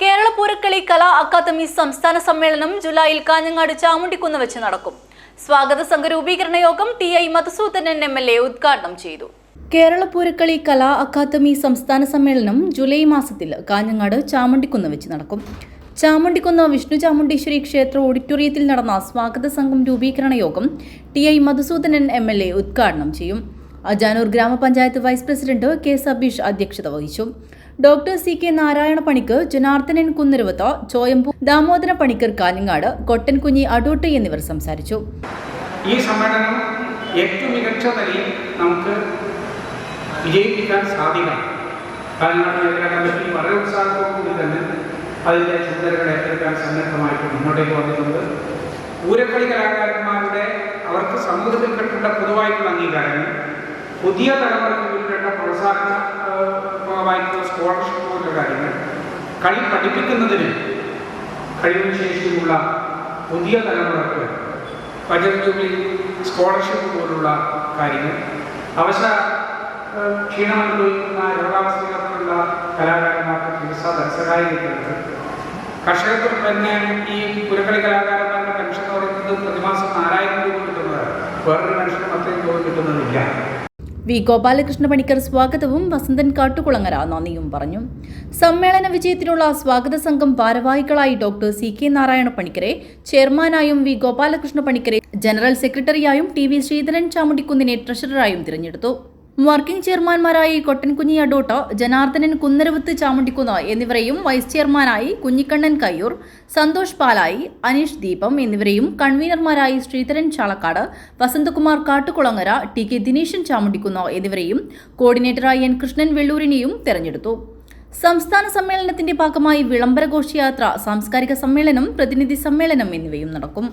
കേരള പൂരക്കളി കലാ academy സംസ്ഥാന സമ്മേളനം ജൂലൈയിൽ കാഞ്ഞങ്ങാട് ചാമുണ്ടിക്കുന്ന് വെച്ച് നടക്കും. സ്വാഗത സംഘ രൂപീകരണ യോഗം T I Madhusoodanan M L A ഉദ്ഘാടനം ചെയ്തു. കേരള പൂരക്കളി കലാ അക്കാദമി സംസ്ഥാന സമ്മേളനം ജൂലൈ മാസത്തിൽ കാഞ്ഞങ്ങാട് ചാമുണ്ടിക്കുന്ന് വെച്ച് നടക്കും. ചാമുണ്ടിക്കുന്ന് വിഷ്ണു ചാമുണ്ടീശ്വരി ക്ഷേത്ര ഓഡിറ്റോറിയത്തിൽ നടന്ന സ്വാഗത സംഘം രൂപീകരണ യോഗം T I Madhusoodanan M L A ഉദ്ഘാടനം ചെയ്യും. അജാനൂർ ഗ്രാമപഞ്ചായത്ത് വൈസ് പ്രസിഡന്റ് കെ സബീഷ് അധ്യക്ഷത വഹിച്ചു. Doctor C K Narayana Panicker Janardhanan Kunnaruvath Choyambu Damodara Panicker Kanhangad Kottankunhi Adoot എന്നിവർ സംസാരിച്ചു. ഈ സമ്മേളനം ഏറ്റവും മികച്ച നിലയിൽ നമുക്ക് വിജയിപ്പിക്കാൻ സാധിക്കണം. കാഞ്ഞങ്ങാട് മേഖല കമ്മിറ്റി വളരെ ഉത്സാഹത്തോടുകൂടി തന്നെ അതിന്റെ ചുമതലകൾ ഏറ്റെടുക്കാൻ സന്നദ്ധമായിട്ട് മുന്നോട്ടേക്ക് വന്നിട്ടുണ്ട്. പൂരക്കളി കലാകാരന്മാരുടെ അവർക്ക് സമൂഹത്തിൽ കിട്ടേണ്ട പൊതുവായിട്ടുള്ള അംഗീകാരങ്ങൾ പുതിയ തലമുറയ്ക്ക് കിട്ടേണ്ട പ്രോത്സാഹനമായിട്ടുള്ള സ്കോളർഷിപ്പ് പോലുള്ള കാര്യങ്ങൾ കളി പഠിപ്പിക്കുന്നതിന് കഴിവും ശേഷിയുമുള്ള പുതിയ തലമുറയ്ക്ക് ബജറ്റ് സ്കോളർഷിപ്പ് പോലുള്ള കാര്യങ്ങൾ അവശ ക്ഷീണമനുഭവിക്കുന്ന രോഗാവസ്ഥയിലുള്ള കലാകാരന്മാർക്ക് ചികിത്സ ധനസഹായിക്കുന്നത് കർഷകർക്ക് തന്നെ ഈ പുരക്കളി കലാകാരന്മാരുടെ പെൻഷൻ എന്ന് പറയുന്നത് പ്രതിമാസം നാലായിരം രൂപ കിട്ടുന്നത് വേറൊരു പെൻഷൻ അത്രയും രൂപ കിട്ടുന്നതില്ല. വി ഗോപാലകൃഷ്ണ പണിക്കർ സ്വാഗതവും വസന്തൻ കാട്ടുകുളങ്ങര നന്ദിയും പറഞ്ഞു. സമ്മേളന വിജയത്തിനുള്ള സ്വാഗത സംഘം ഭാരവാഹികളായി ഡോക്ടർ സി കെ നാരായണ പണിക്കരെ ചെയർമാനായും വി ഗോപാലകൃഷ്ണ പണിക്കരെ ജനറൽ സെക്രട്ടറിയായും ടി വി ശ്രീധരൻ ചാമുണ്ടിക്കുന്നിനെ ട്രഷററായും തിരഞ്ഞെടുത്തു. വർക്കിംഗ് ചെയർമാൻമാരായി കൊട്ടൻകുഞ്ഞി അടോട്ട് ജനാർദ്ദനൻ കുന്നരവത്ത് ചാമുണ്ടിക്കുന്ന് എന്നിവരെയും വൈസ് ചെയർമാനായി കുഞ്ഞിക്കണ്ണൻ കയ്യൂർ സന്തോഷ് പാലായി അനീഷ് ദീപം എന്നിവരെയും കൺവീനർമാരായി ശ്രീധരൻ ചാളക്കാട് വസന്തകുമാർ കാട്ടുകുളങ്ങര ടി കെ ദിനേശൻ ചാമുണ്ടിക്കുന്ന് എന്നിവരെയും കോർഡിനേറ്ററായി എൻ കൃഷ്ണൻ വെള്ളൂരിനെയും തെരഞ്ഞെടുത്തു. സംസ്ഥാന സമ്മേളനത്തിന്റെ ഭാഗമായി വിളംബര ഘോഷയാത്ര സാംസ്കാരിക സമ്മേളനം പ്രതിനിധി സമ്മേളനം എന്നിവയും നടക്കും.